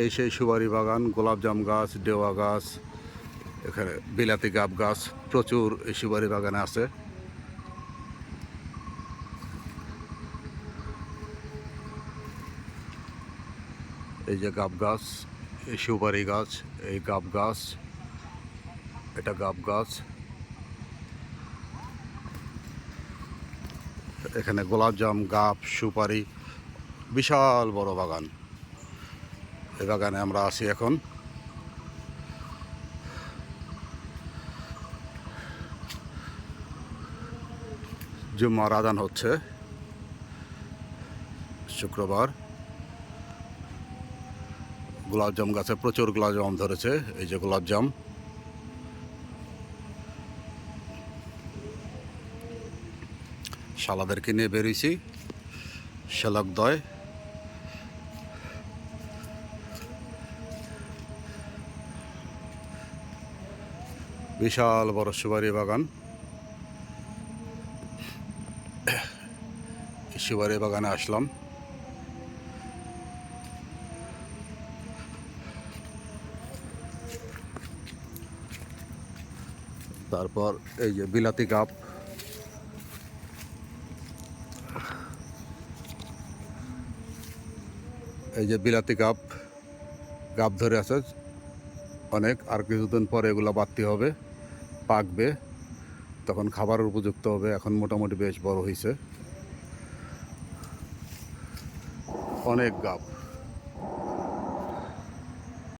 এই সেই সুপারি বাগান, গোলাপজাম গাছ, ডেওয়া গাছ, এখানে বিলাতি গাব গাছ, প্রচুর এই সুপারি বাগানে আছে। এই যে গাব গাছ, এই সুপারি গাছ, এই গাব গাছ, এটা গাব গাছ। এখানে গোলাপজাম, গাব, সুপারি, বিশাল বড় বাগান। এই বাগানে আমরা আছি এখন। জুম্মার আদান হচ্ছে। শুক্রবার। গোলাপজাম গাছে প্রচুর গোলাপজাম ধরেছে, এই যে গোলাপজাম শালাদেরকে নিয়ে বেরিয়েছি শালক বিশাল বড় সুপারি বাগান। সুপারি বাগানে আসলাম। তারপর এই যে বিলাতি কাপ। এই যে বিলাতি কাপ গাপ ধরে আছে অনেক, আর কিছুদিন পরে এগুলো বাড়তি হবে। পাকবে তখন খাবার উপযুক্ত হবে। এখন মোটামুটি বেশ বড় হয়েছে অনেক গাপ